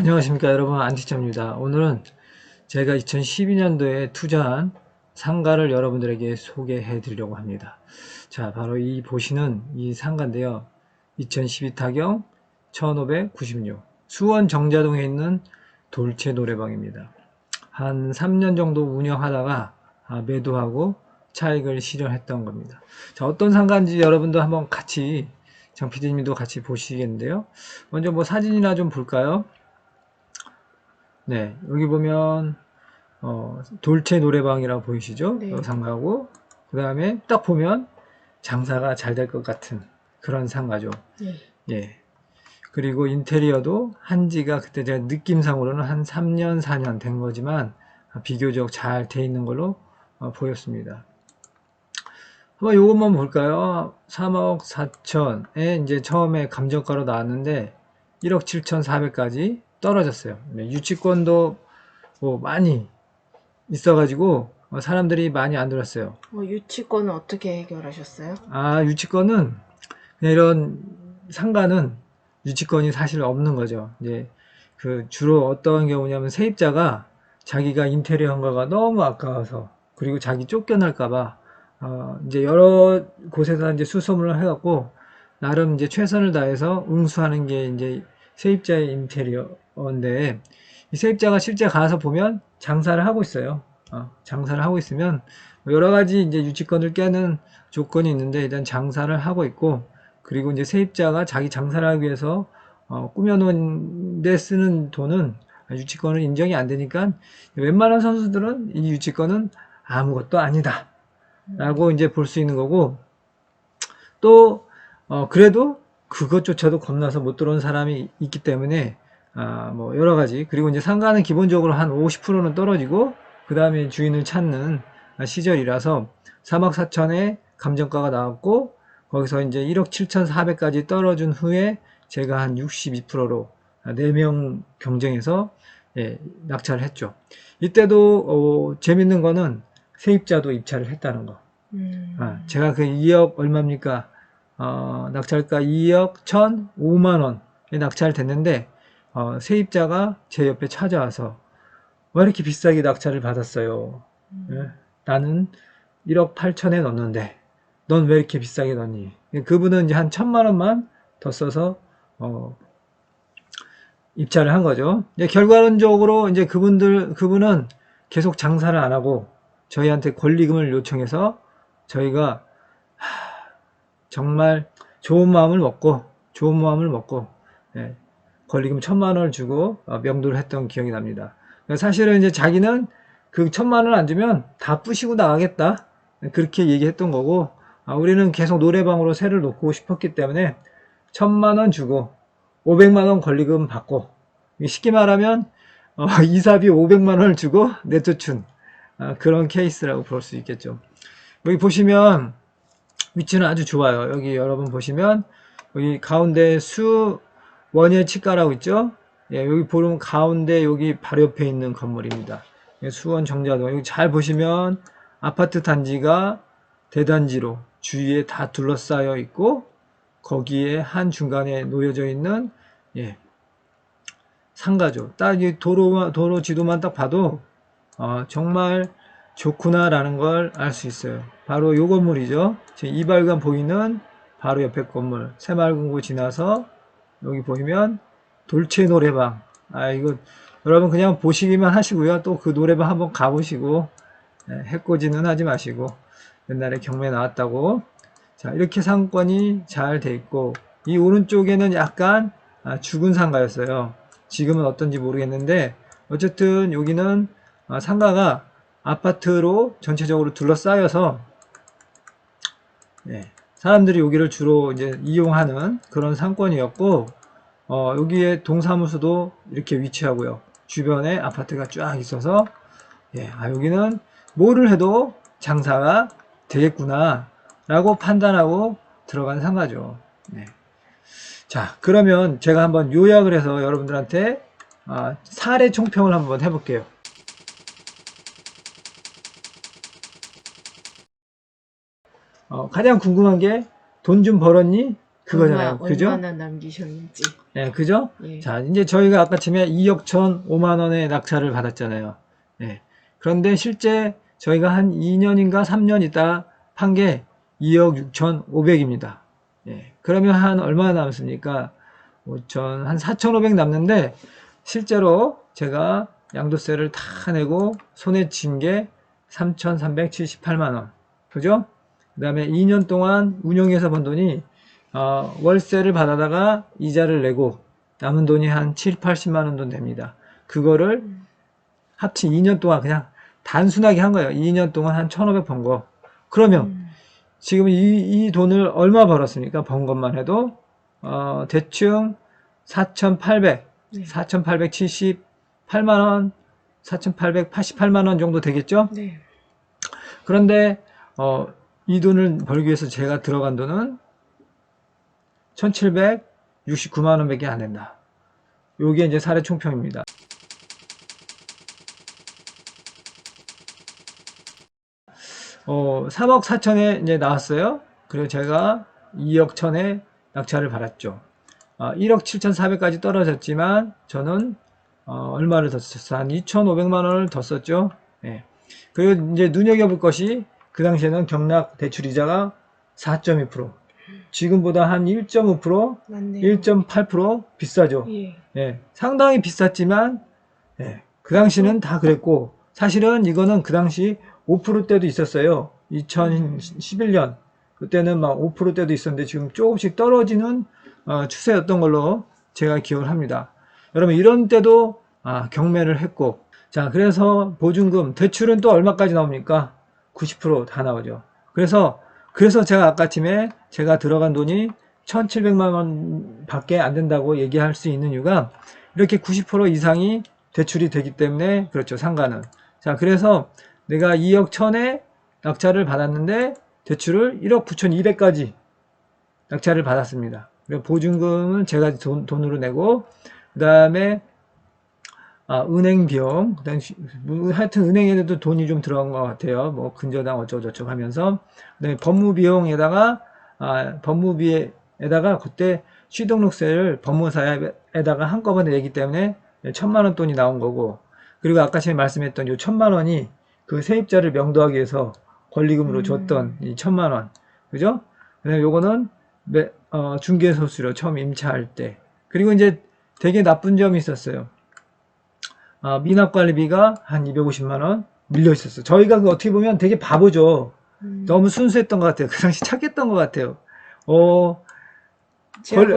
안녕하십니까 여러분. 안티차입니다. 오늘은 제가 2012년도에 투자한 상가를 여러분들에게 소개해 드리려고 합니다. 자 바로 이 보시는 이 상가인데요. 2012 타경 1596 수원 정자동에 있는 돌체 노래방입니다. 한 3년 정도 운영하다가 아, 매도하고 차익을 실현했던 겁니다. 자 어떤 상가인지 여러분도 한번 같이 정 PD님도 같이 보시겠는데요. 먼저 뭐 사진이나 좀 볼까요 네, 여기 보면 어, 돌체 노래방이라고 보이시죠? 네. 어, 상가고 그 다음에 딱 보면 장사가 잘 될 것 같은 그런 상가죠. 네. 예. 그리고 인테리어도 한지가 그때 제가 느낌상으로는 한 3년, 4년 된 거지만 비교적 잘 돼 있는 걸로 어, 보였습니다. 한번 요것만 볼까요? 3억 4천에 이제 처음에 감정가로 나왔는데 1억 7천 4백까지 떨어졌어요. 네, 유치권도 뭐 많이 있어가지고 어, 사람들이 많이 안 들었어요. 뭐 유치권은 어떻게 해결하셨어요? 아 유치권은 그냥 이런 상가는 유치권이 사실 없는 거죠. 이제 그 주로 어떤 경우냐면 세입자가 자기가 인테리어 한 거가 너무 아까워서 그리고 자기 쫓겨날까봐 어 이제 여러 곳에서 이제 수소문을 해갖고 나름 이제 최선을 다해서 응수하는 게 이제 세입자의 인테리어인데 이 세입자가 실제 가서 보면 장사를 하고 있어요. 어, 장사를 하고 있으면 뭐 여러 가지 이제 유치권을 깨는 조건이 있는데 일단 장사를 하고 있고 그리고 이제 세입자가 자기 장사를 하기 위해서 어, 꾸며놓은 데 쓰는 돈은 유치권은 인정이 안 되니까 웬만한 선수들은 이 유치권은 아무것도 아니다 라고 이제 볼 수 있는 거고 또 어, 그래도 그것조차도 겁나서 못 들어온 사람이 있기 때문에 아, 뭐 여러 가지 그리고 이제 상가는 기본적으로 한 50%는 떨어지고 그 다음에 주인을 찾는 시절이라서 3억 4천에 감정가가 나왔고 거기서 이제 1억 7천4백까지 떨어진 후에 제가 한 62%로 4명 경쟁해서 예, 낙찰을 했죠. 이때도 어, 재밌는 거는 세입자도 입찰을 했다는 거. 음. 아, 제가 그 2억 얼마입니까? 어, 낙찰가 2억 1천 5만 원에 낙찰됐는데 어, 세입자가 제 옆에 찾아와서 왜 이렇게 비싸게 낙찰을 받았어요? 음. 예? 나는 1억 8천에 넣었는데 넌 왜 이렇게 비싸게 넣니? 그분은 이제 한 천만 원만 더 써서 어, 입찰을 한 거죠. 이제 결과론적으로 이제 그분들 그분은 계속 장사를 안 하고 저희한테 권리금을 요청해서 저희가 하, 정말 좋은 마음을 먹고 좋은 마음을 먹고 예, 권리금 천만 원을 주고 어, 명도를 했던 기억이 납니다. 사실은 이제 자기는 그 천만 원 안 주면 다 부시고 나가겠다 그렇게 얘기했던 거고 아, 우리는 계속 노래방으로 새를 놓고 싶었기 때문에 천만 원 주고 500만 원 권리금 받고 쉽게 말하면 어, 이사비 500만 원을 주고 내쫓은 아, 그런 케이스라고 볼 수 있겠죠. 여기 보시면 위치는 아주 좋아요. 여기 여러분 보시면 여기 가운데 수 원예 치과라고 있죠. 예, 여기 보면 가운데 여기 바로 옆에 있는 건물입니다. 예, 수원 정자동 여기 잘 보시면 아파트 단지가 대단지로 주위에 다 둘러싸여 있고 거기에 한 중간에 놓여져 있는 예, 상가죠. 딱 이 도로 도로 지도만 딱 봐도 어, 정말 좋구나라는 걸 알 수 있어요. 바로 요 건물이죠. 지금 이발관 보이는 바로 옆에 건물 새마을금고 지나서 여기 보이면 돌체 노래방. 아 이거 여러분 그냥 보시기만 하시고요. 또 그 노래방 한번 가보시고 예, 해코지는 하지 마시고 옛날에 경매 나왔다고 자 이렇게 상권이 잘 돼 있고 이 오른쪽에는 약간 아, 죽은 상가였어요. 지금은 어떤지 모르겠는데 어쨌든 여기는 아, 상가가 아파트로 전체적으로 둘러싸여서 예, 사람들이 여기를 주로 이제 이용하는 그런 상권이었고 어, 여기에 동사무소도 이렇게 위치하고요. 주변에 아파트가 쫙 있어서 예, 아, 여기는 뭐를 해도 장사가 되겠구나 라고 판단하고 들어간 상가죠. 네. 자 그러면 제가 한번 요약을 해서 여러분들한테 아, 사례 총평을 한번 해볼게요. 어, 가장 궁금한 게 돈 좀 벌었니? 그거잖아요. 얼마, 그죠? 얼마나 남기셨는지. 예, 그죠? 예. 자, 이제 저희가 아까 처음에 2억 1천 5만 원의 낙찰을 받았잖아요. 예. 그런데 실제 저희가 한 2년인가 3년 있다 판 게 2억 6천 5백입니다. 예. 그러면 한 얼마나 남습니까? 5천, 한 4,500 남는데 실제로 제가 양도세를 다 내고 손에 쥔 게 3,378만 원. 그죠? 그 다음에 2년 동안 운용해서 번 돈이 어, 월세를 받아다가 이자를 내고 남은 돈이 한 7, 80만 원 돈 됩니다. 그거를 음. 합치 2년 동안 그냥 단순하게 한 거예요. 2년 동안 한 1,500 번 거. 그러면 음. 지금 이, 이 돈을 얼마 벌었습니까? 번 것만 해도 어, 대충 4,800, 네. 4,878만 원, 4,888만 원 정도 되겠죠? 네. 그런데 어, 이 돈을 벌기 위해서 제가 들어간 돈은 1769만 원 밖에 안 된다. 요게 이제 사례 총평입니다. 어, 3억 4천에 이제 나왔어요. 그리고 제가 2억 천에 낙찰을 받았죠. 아, 1억 7,400까지 떨어졌지만 저는 어, 얼마를 더 썼어요? 한 2,500만 원을 더 썼죠. 예. 그리고 이제 눈여겨볼 것이 그 당시에는 경락 대출 이자가 4.2%, 지금보다 한 1.5%, 맞네요. 1.8% 비싸죠. 예. 예, 상당히 비쌌지만 예, 그 당시는 다 그랬고 사실은 이거는 그 당시 5%대도 있었어요. 2011년 그때는 막 5%대도 있었는데 지금 조금씩 떨어지는 어, 추세였던 걸로 제가 기억을 합니다. 여러분 이런 때도 아, 경매를 했고 자 그래서 보증금 대출은 또 얼마까지 나옵니까? 90%다 나오죠. 그래서 그래서 제가 아까 팀에 제가 들어간 돈이 1,700만 원 밖에 안 된다고 얘기할 수 있는 이유가 이렇게 90% 이상이 대출이 되기 때문에 그렇죠. 상가는. 자, 그래서 내가 2억 1000에 낙찰을 받았는데 대출을 1억 9,200까지 낙찰을 받았습니다. 보증금은 제가 돈, 돈으로 내고 그 다음에 아, 은행 비용, 그다음 시- 뭐 하여튼 은행에도 돈이 좀 들어간 것 같아요. 뭐 근저당 어쩌고저쩌고 하면서 그다음에 법무 비용에다가 아, 법무비에다가 그때 취등록세를 법무사에다가 한꺼번에 내기 때문에 천만 원 돈이 나온 거고 그리고 아까 전에 말씀했던 요 천만 원이 그 세입자를 명도하기 위해서 권리금으로 음. 줬던 이 천만 원 그죠? 그다음에 요거는 매- 어, 중개소수료 처음 임차할 때 그리고 이제 되게 나쁜 점이 있었어요. 아, 미납관리비가 한 250만 원 밀려 있었어요. 저희가 그 어떻게 보면 되게 바보죠. 음. 너무 순수했던 것 같아요. 그 당시 착했던 것 같아요. 어,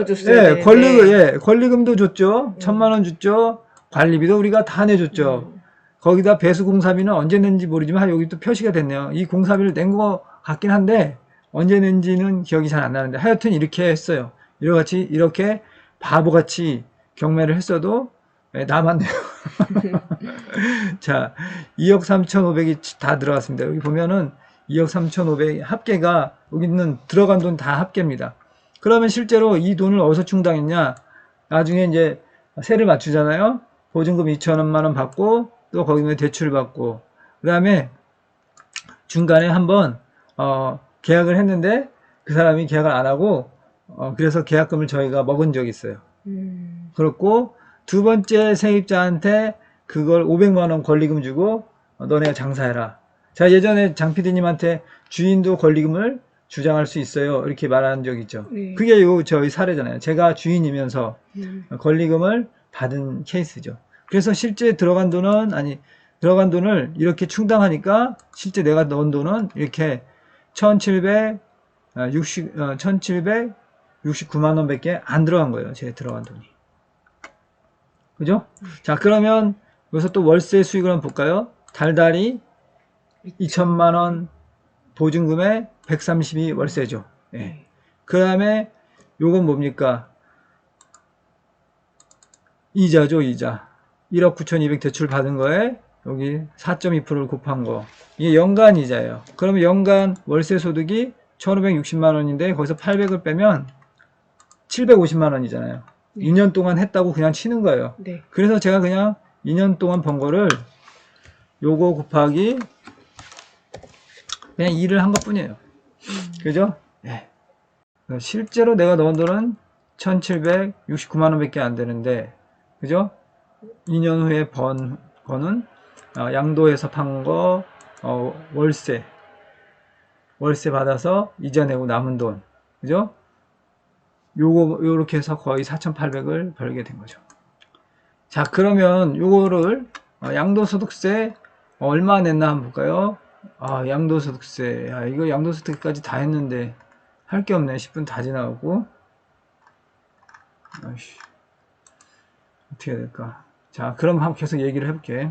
줬어야 예, 되는데. 권리, 예, 권리금도 줬죠. 음. 천만 원 줬죠. 관리비도 우리가 다 내줬죠. 음. 거기다 배수 공사비는 언제 낸지 모르지만 여기 또 표시가 됐네요. 이 공사비를 낸 것 같긴 한데 언제 낸지는 기억이 잘 안 나는데 하여튼 이렇게 했어요. 이렇게 이렇게 바보같이 경매를 했어도 예, 남았네요. 자, 2억 3,500이 다 들어갔습니다. 여기 보면은 2억 3,500 합계가 여기 있는 들어간 돈 다 합계입니다. 그러면 실제로 이 돈을 어디서 충당했냐? 나중에 이제 세를 맞추잖아요. 보증금 2천원만 원 받고 또 거기에 대출 받고 그다음에 중간에 한번 어, 계약을 했는데 그 사람이 계약을 안 하고 어, 그래서 계약금을 저희가 먹은 적이 있어요. 음. 그렇고 두 번째 세입자한테 그걸 500만 원 권리금 주고 어, 너네가 장사해라. 자 예전에 장 PD님한테 주인도 권리금을 주장할 수 있어요. 이렇게 말한 적 있죠. 네. 그게 요 저희 사례잖아요. 제가 주인이면서 음. 권리금을 받은 케이스죠. 그래서 실제 들어간 돈은 아니 들어간 돈을 이렇게 충당하니까 실제 내가 넣은 돈은 이렇게 1760 어, 1769만 원밖에 안 들어간 거예요. 제 들어간 돈이. 그죠? 자, 그러면 여기서 또 월세 수익을 한번 볼까요? 달달이 2천만 원 보증금에 132 월세죠. 예. 네. 그 다음에 요건 뭡니까? 이자죠, 이자. 1억 9,200 대출 받은 거에 여기 4.2%를 곱한 거. 이게 연간 이자예요. 그러면 연간 월세 소득이 1,560만 원인데 거기서 800을 빼면 750만 원이잖아요. 네. 2년 동안 했다고 그냥 치는 거예요. 네. 그래서 제가 그냥 2년 동안 번 거를 요거 곱하기 그냥 2를 한 것 뿐이에요. 음. 그죠? 예. 실제로 내가 넣은 돈은 1769만 원 밖에 안 되는데 그죠? 2년 후에 번 거는 어, 양도에서 판 거 어, 월세 월세 받아서 이자 내고 남은 돈 그죠? 요거 요렇게 해서 거의 4,800을 벌게 된 거죠. 자 그러면 요거를 어, 양도소득세 얼마 냈나 한번 볼까요? 아 양도소득세. 아 이거 양도소득까지 다 했는데 할 게 없네. 10분 다 지나가고. 아이씨. 어떻게 해야 될까? 자 그럼 한번 계속 얘기를 해볼게